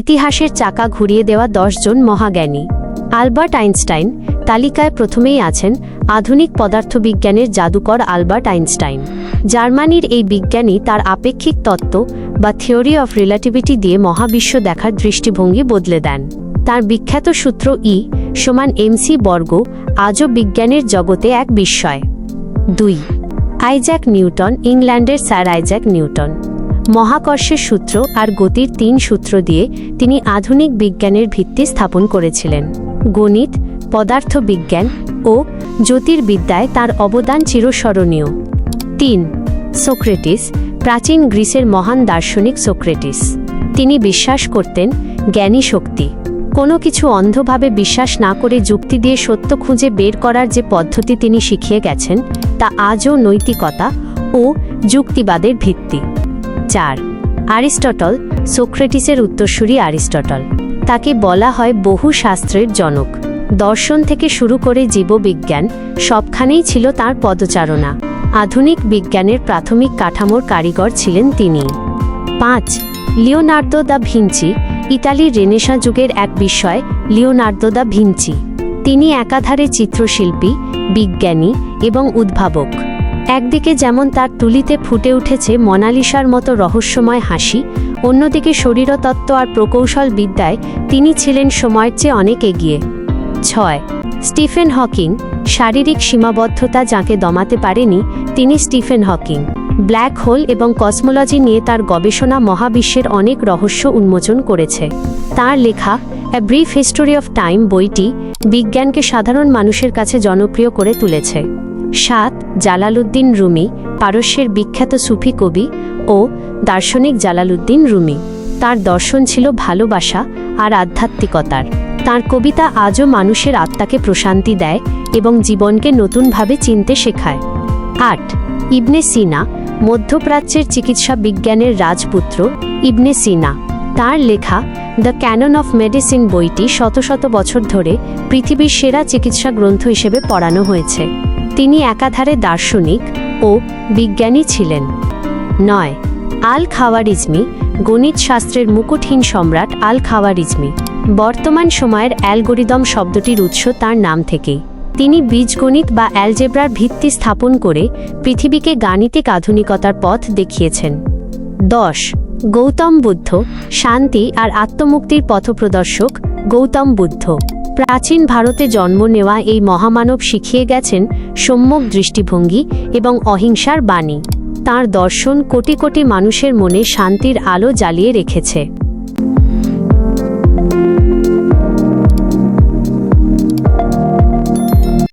ইতিহাসের চাকা ঘুরিয়ে দেওয়া দশজন মহাজ্ঞানী। আলবার্ট আইনস্টাইন তালিকায় প্রথমেই আছেন আধুনিক পদার্থবিজ্ঞানের জাদুকর আলবার্ট আইনস্টাইন। জার্মানির এই বিজ্ঞানী তার আপেক্ষিক তত্ত্ব বা থিওরি অফ রিলেটিভিটি দিয়ে মহাবিশ্ব দেখার দৃষ্টিভঙ্গি বদলে দেন। তার বিখ্যাত সূত্র ই সমান এমসি বর্গ আজও বিজ্ঞানের জগতে এক বিস্ময়। দুই। আইজ্যাক নিউটন, ইংল্যান্ডের স্যার আইজ্যাক নিউটন। মহাকর্ষের সূত্র আর গতির তিন সূত্র দিয়ে তিনি আধুনিক বিজ্ঞানের ভিত্তি স্থাপন করেছিলেন। গণিত, পদার্থবিজ্ঞান ও জ্যোতির্বিদ্যায় তার অবদান চিরস্মরণীয়। তিন, সোক্রেটিস, প্রাচীন গ্রিসের মহান দার্শনিক সোক্রেটিস। তিনি বিশ্বাস করতেন, জ্ঞানী শক্তি। কোনো কিছু অন্ধভাবে বিশ্বাস না করে যুক্তি দিয়ে সত্য খুঁজে বের করার যে পদ্ধতি তিনি শিখিয়ে গেছেন, তা আজও নৈতিকতা ও যুক্তিবাদের ভিত্তি। চার। আরিস্টটল, সোক্রেটিসের উত্তরসূরি আরিস্টটল। তাকে বলা হয় বহু শাস্ত্রের জনক। দর্শন থেকে শুরু করে জীববিজ্ঞান, সবখানেই ছিল তার পদচারণা। আধুনিক বিজ্ঞানের প্রাথমিক কাঠামোর কারিগর ছিলেন তিনি। পাঁচ। লিওনার্দো দা ভিঞ্চি, ইতালির রেনেসা যুগের এক বিষয়, লিওনার্দো দা ভিঞ্চি। তিনি একাধারে চিত্রশিল্পী, বিজ্ঞানী এবং উদ্ভাবক। একদিকে যেমন তার তুলিতে ফুটে উঠেছে মনালিসার মতো রহস্যময় হাসি, অন্যদিকে শরীরতত্ত্ব আর প্রকৌশল বিদ্যায় তিনি ছিলেন সময়ের চেয়ে অনেক এগিয়ে। ছয়, স্টিফেন হকিং, শারীরিক সীমাবদ্ধতা যাকে দমাতে পারেনি, তিনি স্টিফেন হকিং। ব্ল্যাক হোল এবং কসমোলজি নিয়ে তার গবেষণা মহাবিশ্বের অনেক রহস্য উন্মোচন করেছে। তার লেখা, a brief history of time বইটি বিজ্ঞানকে সাধারণ মানুষের কাছে জনপ্রিয় করে তুলেছে। সাত জালালুদ্দিন রুমি, পারস্যের বিখ্যাত সুফি কবি ও দার্শনিক জালালুদ্দিন রুমি। তার দর্শন ছিল ভালোবাসা আর আধ্যাত্মিকতার। তার কবিতা আজও মানুষের আত্মাকে প্রশান্তি দেয় এবং জীবনকে নতুনভাবে চিনতে শেখায়। আট ইবনে সিনা, মধ্যপ্রাচ্যের চিকিৎসা বিজ্ঞানের রাজপুত্র ইবনে সিনা। তার লেখা দ্য ক্যানন অফ মেডিসিন বইটি শত শত বছর ধরে পৃথিবীর সেরা চিকিৎসা গ্রন্থ হিসেবে পড়ানো হয়েছে। তিনি একাধারে দার্শনিক ও বিজ্ঞানী ছিলেন। নয় আল খাওয়ারিজমি গণিত শাস্ত্রের মুকুটহীন সম্রাট আল খাওয়ারিজমি বর্তমান সময়ের অ্যালগোরিদম শব্দটির উৎস তার নাম থেকেই। তিনি বীজগণিত বা অ্যালজেব্রার ভিত্তি স্থাপন করে পৃথিবীকে গাণিতিক আধুনিকতার পথ দেখিয়েছেন। দশ, গৌতম বুদ্ধ, শান্তি আর আত্মমুক্তির পথপ্রদর্শক গৌতম বুদ্ধ। প্রাচীন ভারতে জন্ম নেওয়া এই মহামানব শিখিয়ে গেছেন সম্যক দৃষ্টিভঙ্গি এবং অহিংসার বাণী। তার দর্শন কোটি কোটি মানুষের মনে শান্তির আলো জ্বালিয়ে রেখেছে।